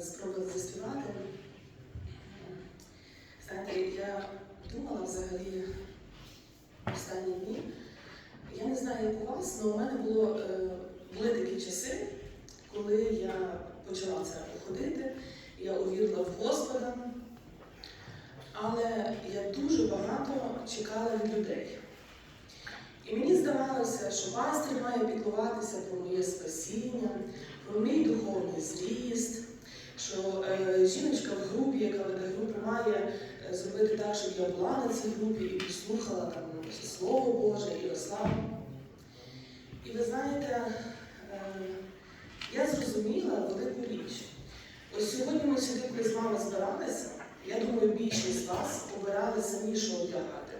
спробую заспівати. Знаєте, я думала взагалі останні дні. Я не знаю, як у вас, але у мене було, е, були такі часи, коли я почала церкву ходити, я увірила в Господа, але я дуже багато чекала від людей. І мені здавалося, що пастир має піклуватися про моє спасіння, про мій духовний зріст, що е, жіночка в групі, яка веде групу, має е, зробити так, щоб я була на цій групі і послухала там Слово Боже і росла. І ви знаєте, е, я зрозуміла велику річ. Ось сьогодні ми сюди, з вами збиралися, я думаю, більшість з вас обирали самі, що одягати.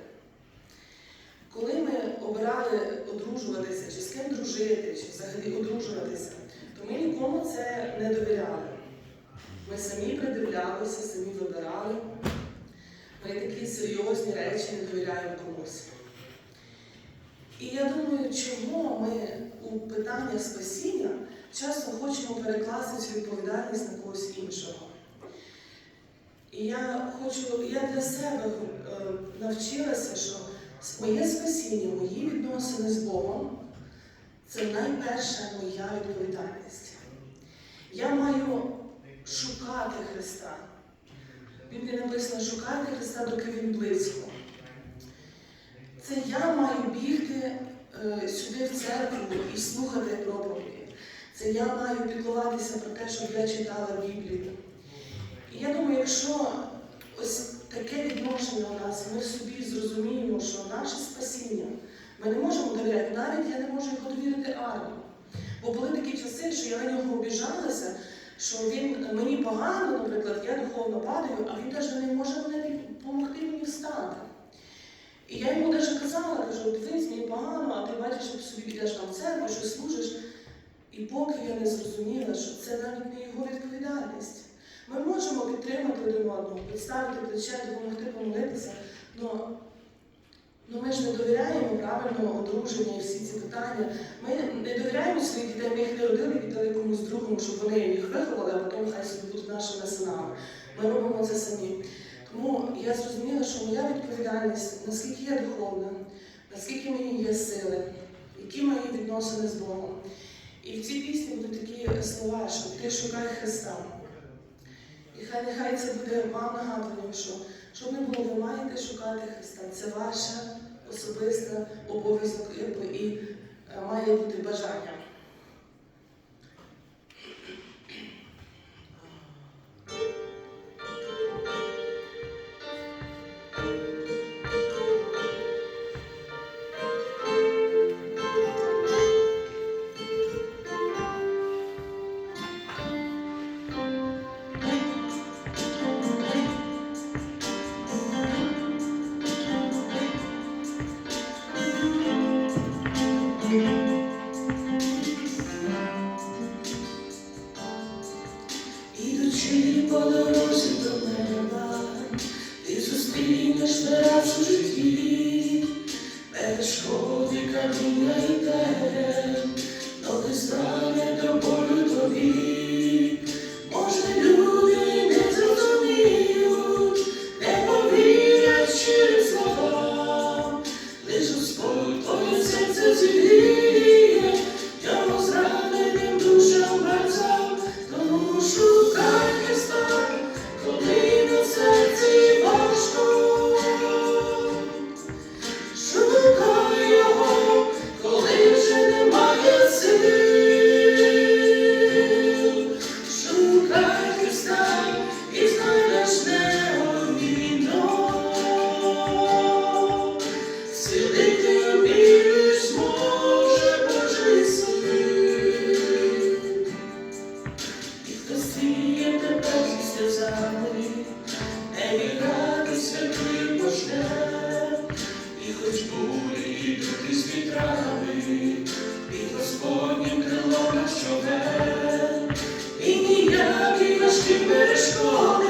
Коли ми обирали одружуватися, чи з ким дружити, чи взагалі одружуватися, то ми нікому це не довіряли. Ми самі придивлялися, самі вибирали. Ми такі серйозні речі не довіряємо комусь. І я думаю, чому ми у питаннях спасіння часто хочемо перекласти цю відповідальність на когось іншого. І я хочу, я для себе е, навчилася, що моє спасіння, мої відносини з Богом це найперша моя відповідальність. Я маю шукати Христа. Біблії написано шукати Христа, доки Він близько. Це я маю бігти е, сюди в церкву і слухати проповіді. Це я маю піклуватися про те, щоб я читала Біблію. І я думаю, якщо ось таке відношення у нас, ми собі зрозуміємо, що наше спасіння, ми не можемо довіряти, навіть я не можу його довірити армії. Бо були такі часи, що я на нього обіжалася, що він мені погано, наприклад, я духовно падаю, а він навіть не може мене допомогти мені встати. І я йому навіть казала, кажу, дивись, мені погано, а ти бачиш, що собі підеш там в церкву, що служиш. І поки я не зрозуміла, що це навіть не його відповідальність. Ми можемо підтримати один одного, підставити плече, допомогти помолитися, але ми ж не довіряємо правильному одруженню і всі ці питання. Ми не довіряємо своїх дітей, ми їх не родили, віддали комусь другому, щоб вони їх виховали, а потім хай собі будуть нашими синами. Ми робимо це самі. Тому я зрозуміла, що моя відповідальність, наскільки я духовна, наскільки мені є сили, які мої відносини з Богом. І в цій пісні будуть такі слова, що ти шукай Христа. І хай нехай це буде вам нагадуванням, що щоб не було, ви маєте шукати Христа. Це ваша особиста обов'язок і е, має бути бажання. bana хоч бурі із вітрами, під Господнім крилом на човен, і ніякі важкі перешкоди,